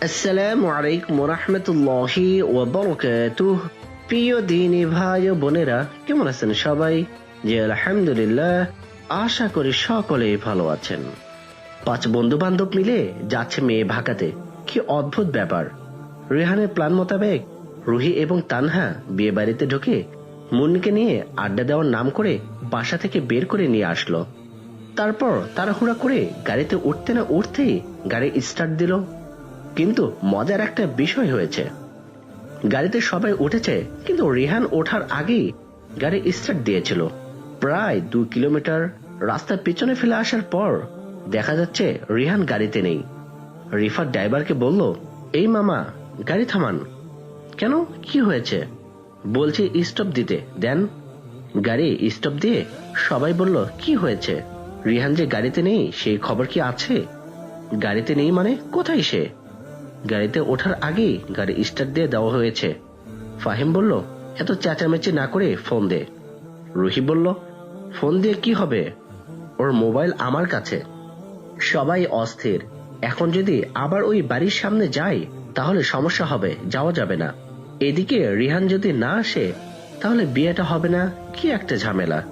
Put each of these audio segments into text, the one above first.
আসসালামু আলাইকুম রহমতুল্লাহি ওবরকাতুহ। প্রিয় দিনী ভাই ও বোনেরা, কেমন আছেন সবাই? জি, আলহামদুলিল্লাহ। আশা করি সকলেই ভালো আছেন। পাঁচ বন্ধু বান্ধব মিলে যাচ্ছে মেয়ে ভাকাতে। কি অদ্ভুত ব্যাপার। রেহানের প্ল্যান মোতাবেক রুহি এবং তানহা বিয়ে বাড়িতে ঢুকে মুন্নিকে নিয়ে আড্ডা দেওয়ার নাম করে বাসা থেকে বের করে নিয়ে আসলো। তারপর তাড়াহুড়া করে গাড়িতে উঠতে না উঠতেই গাড়ি স্টার্ট দিল। কিন্তু মজার একটা বিষয় হয়েছে। গাড়িতে সবাই উঠেছে, কিন্তু রিহান ওঠার আগেই গাড়ি স্টার্ট দিয়েছিল। প্রায় দু কিলোমিটার রাস্তার পিছনে ফেলে আসার পর দেখা যাচ্ছে রিহান গাড়িতে নেই। রিফার ড্রাইভারকে বলল, এই মামা, গাড়ি থামান। কেন? কি হয়েছে? বলছে, স্টপ দিতে, দেন। গাড়ি স্টপ দিয়ে সবাই বলল, কি হয়েছে? রিহান যে গাড়িতে নেই, সেই খবর কি আছে? গাড়িতে নেই মানে কোথায় সে? গাড়িতে ওঠার আগেই গাড়ি স্টার্ট দিয়ে দেওয়া হয়েছে। ফাহিম বলল, এত চেঁচামেচি না করে ফোন দে। রুহি বলল, ফোন দিয়ে কি হবে? ওর মোবাইল আমার কাছে। সবাই অস্থির। এখন যদি আবার ওই বাড়ির সামনে যাই, তাহলে সমস্যা হবে, যাওয়া যাবে না। এদিকে রিহান যদি না আসে, তাহলে বিয়েটা হবে না, কি একটা ঝামেলা।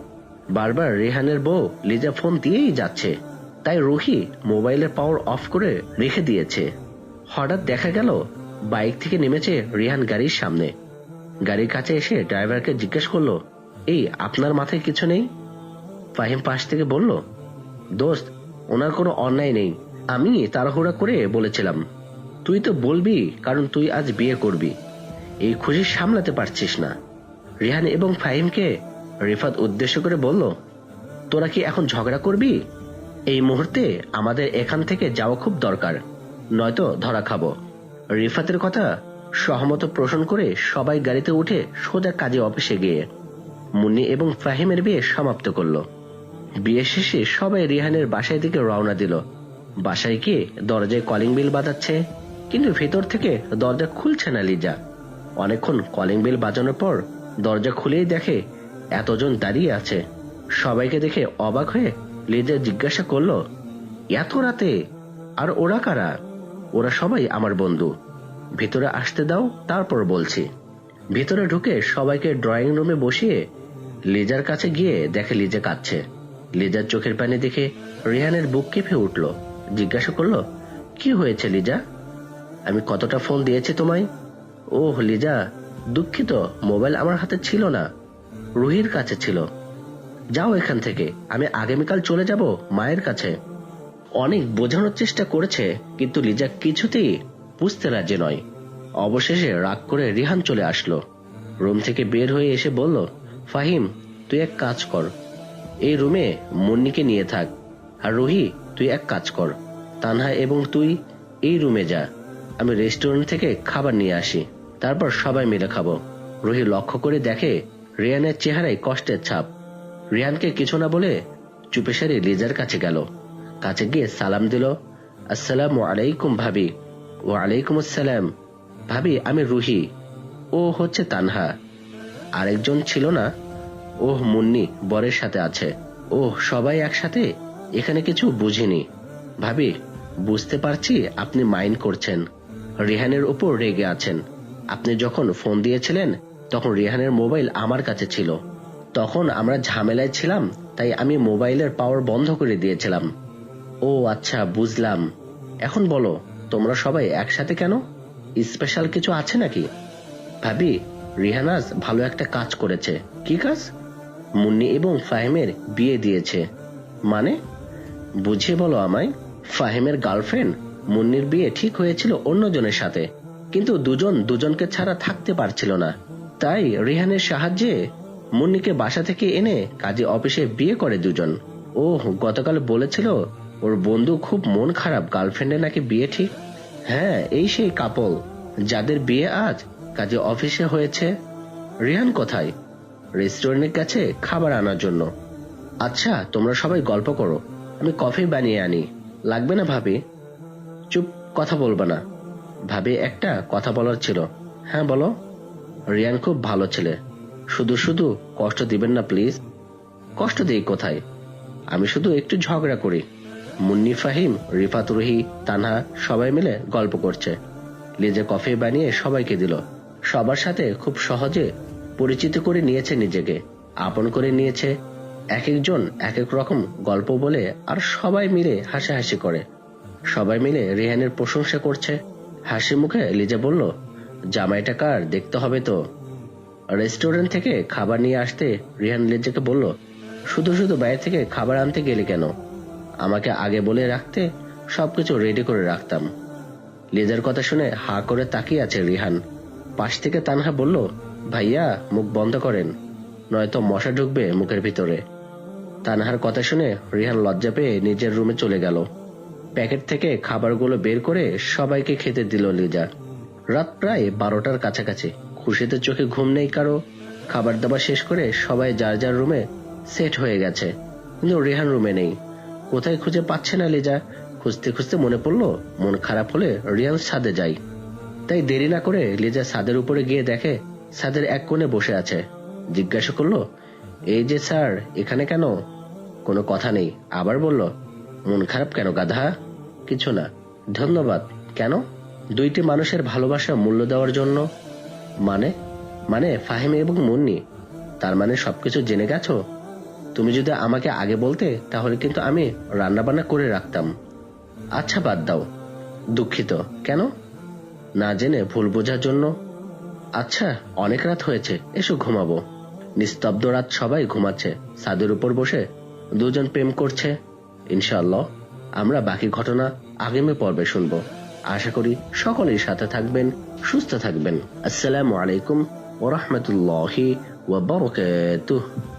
বারবার রেহানের বউ লিজা ফোন দিয়েই যাচ্ছে। তাই রুহি মোবাইলের পাওয়ার অফ করে রেখে দিয়েছে। হঠাৎ দেখা গেল বাইক থেকে নেমেছে রিহান গাড়ির সামনে। গাড়ির কাছে এসে ড্রাইভারকে জিজ্ঞেস করল, এই, আপনার মাথায় কিছু নেই? ফাহিম পাশ থেকে বলল, দোস্ত, ওনার কোনো অন্যায় নেই। আমি তাড়াহুড়া করে বলেছিলাম, তুই তো বলবি, কারণ তুই আজ বিয়ে করবি। এই খুশি সামলাতে পারছিস না। রিহান এবং ফাহিমকে রিফাত উদ্দেশ্য করে বলল, তোরা কি এখন ঝগড়া করবি? এই মুহূর্তে আমাদের এখান থেকে যাওয়া খুব দরকার। নয়তো ধরা খাব। রিফাতের কথা সহমত পোষণ করে সবাই গাড়িতে উঠে সোজা কাজে অফিসে গিয়ে মুন্নি এবং ফাহিমের বিয়ে সমাপ্ত করল। বিয়ে শেষে সবাই রিহানের বাসায় দিকে রওনা দিল। বাসায় গিয়ে দরজায় কলিং বিল বাজাচ্ছে, কিন্তু ভেতর থেকে দরজা খুলছে না লিজা। অনেকক্ষণ কলিং বিল বাজানোর পর দরজা খুলেই দেখে এতজন দাঁড়িয়ে আছে। সবাইকে দেখে অবাক হয়ে লিজা জিজ্ঞাসা করল, এত রাতে? আর ওরা কারা? ওরা সবাই আমার বন্ধু। ভিতরে আসতে দাও, তারপর বলছি। ভিতরে ঢুকে সবাইকে ড্রয়িং রুমে বসিয়ে লিজার কাছে গিয়ে দেখে লিজা কাঁদছে। লিজার চোখের পানি দেখে রিহানের বুক কেঁপে উঠল। জিজ্ঞাসা করল, কি হয়েছে লিজা? আমি কতটা ফোন দিয়েছি তোমায়? ওহ, লিজা, দুঃখিত, মোবাইল আমার হাতে ছিল না। রুহির কাছে ছিল। যাও এখান থেকে, আমি আগামীকাল চলে যাব মায়ের কাছে। অনেক বোঝানোর চেষ্টা করেছে, কিন্তু লিজা কিছুতেই বুঝতে রাজি নয়। অবশেষে রাগ করে রিহান চলে আসলো। রুম থেকে বের হয়ে এসে বলল, ফাহিম, তুই এক কাজ কর। এই রুমে মুন্নিকে নিয়ে থাক। আর রুহি, তুই এক কাজ কর। তানহা এবং তুই এই রুমে যা। আমি রেস্টুরেন্ট থেকে খাবার নিয়ে আসি। তারপর সবাই মিলে খাব। রুহি লক্ষ্য করে দেখে রিয়ানের চেহারায় কষ্টের ছাপ। রিয়ানকে কিছু না বলে চুপে সারি লিজার কাছে গেল। কাছে গিয়ে সালাম দিল, আসসালামু আলাইকুম ভাবি। ও আলাইকুম আসসালাম। ভাবি, আমি রুহি। ও হচ্ছে তানহা। আরেকজন ছিল না? ওহ, মুন্নি, বরের সাথে আছে। ওহ, সবাই একসাথে? এখানে কিছু বুঝিনি। ভাবি, বুঝতে পারছি আপনি মাইন্ড করছেন। রিহানের উপর রেগে আছেন। আপনি যখন ফোন দিয়েছিলেন, তখন রিহানের মোবাইল আমার কাছে ছিল। তখন আমরা ঝামেলায় ছিলাম, তাই আমি মোবাইলের পাওয়ার বন্ধ করে দিয়েছিলাম। ও আচ্ছা বুঝলাম। এখন বলো, তোমরা সবাই একসাথে কেন? স্পেশাল কিছু আছে নাকি? ভাবি, রিহানাজ ভালো একটা কাজ করেছে। কি কাজ? মুন্নি এবং ফাহিমের বিয়ে দিয়েছে। মানে? বুঝিয়ে বলো আমায়, ফাহিমের গার্লফ্রেন্ড মুন্নির বিয়ে ঠিক হয়েছিল অন্যজনের সাথে, কিন্তু দুজন দুজনকে ছাড়া থাকতে পারছিল না। তাই রিহানের সাহায্যে মুন্নিকে বাসা থেকে এনে কাজে অফিসে বিয়ে করে দুজন। ও গতকাল বলেছিল ওর বন্ধু খুব মন খারাপ গার্লফ্রেন্ডের নাকি বিয়ে ঠিক? হ্যাঁ এই সেই কাপল যাদের বিয়ে আজ কাজে অফিসে হয়েছে। রিহান কোথায়? রেস্টুরেন্টের কাছে খাবার আনার জন্য। আচ্ছা তোমরা সবাই গল্প করো, আমি কফি বানিয়ে আনি। লাগবে না ভাবি? চুপ, কথা বলবা না। ভাবি, একটা কথা বলার ছিল। হ্যাঁ বলো। রিয়ান খুব ভালো ছেলে। শুধু শুধু কষ্ট দিবেন না প্লিজ কষ্ট দিই কোথায়? আমি শুধু একটু ঝগড়া করি। মুন্নি, ফাহিম, রিফাত, রুহি, তানহা সবাই মিলে গল্প করছে। লিজা কফি বানিয়ে সবাইকে দিল। সবার সাথে খুব সহজে পরিচিত করে নিয়েছে নিজেকে। আপন করে নিয়েছে এক একজন এক এক রকম গল্প বলে আর সবাই মিলে হাসাহাসি করে। সবাই মিলে রিহানের প্রশংসা করছে। হাসি মুখে লিজা বলল, জামাইটা কার? দেখতে হবে তো। রেস্টুরেন্ট থেকে খাবার নিয়ে আসতে রিহান লিজাকে বলল, শুধু শুধু বাইরে থেকে খাবার আনতে গেলে কেন? আমাকে আগে বলে রাখতে সবকিছু রেডি করে রাখতাম। লিজার কথা শুনে হা করে তাকিয়ে আছে রিহান। পাশ থেকে তানহা বলল, ভাইয়া, মুখ বন্ধ করেন, নয়তো মশা ঢুকবে মুখের ভিতরে। তানহার কথা শুনে রিহান লজ্জা পেয়ে নিজের রুমে চলে গেল। প্যাকেট থেকে খাবারগুলো বের করে সবাইকে খেতে দিল লিজা। রাত প্রায় বারোটার কাছাকাছি। খুশিতে চোখে ঘুম নেই কারও। খাবার দাবার শেষ করে সবাই যার যার রুমে সেট হয়ে গেছে। কিন্তু রেহান রুমে নেই। কোথায় খুঁজে পাচ্ছে না লেজা? খুঁজতে খুঁজতে মনে পড়ল, মন খারাপ হলে রিয়ান ছাদে যাই। তাই দেরি না করে লেজা ছাদের উপরে গিয়ে দেখে ছাদের এক কোণে বসে আছে। জিজ্ঞাসা করল, এই যে স্যার, এখানে কেন? কোনো কথা নেই। আবার বলল, মন খারাপ কেন গাধা? কিছু না। ধন্যবাদ। কেন? দুইটি মানুষের ভালোবাসা মূল্য দেওয়ার জন্য। মানে? মানে ফাহিম এবং মুন্নি। তার মানে সবকিছু জেনে গেছো? তুমি যদি আমাকে আগে বলতে, তাহলে কিন্তু আমি রান্না বান্না করে রাখতাম। আচ্ছা বাদ দাও। দুঃখিত। কেন? না জেনে ভুল বোঝার জন্য। আচ্ছা অনেক রাত হয়েছে, এসো ঘুমাবো। নিস্তব্ধ রাত সবাই ঘুমাচ্ছে। ছাদের উপর বসে দুজন প্রেম করছে। ইনশাআল্লাহ, আমরা বাকি ঘটনা আগামী পর্বে শুনব। আশা করি সকলেই সাথে থাকবেন, সুস্থ থাকবেন। আসসালামু আলাইকুম ওরহমতুল্লাহি বারাকাতুহু।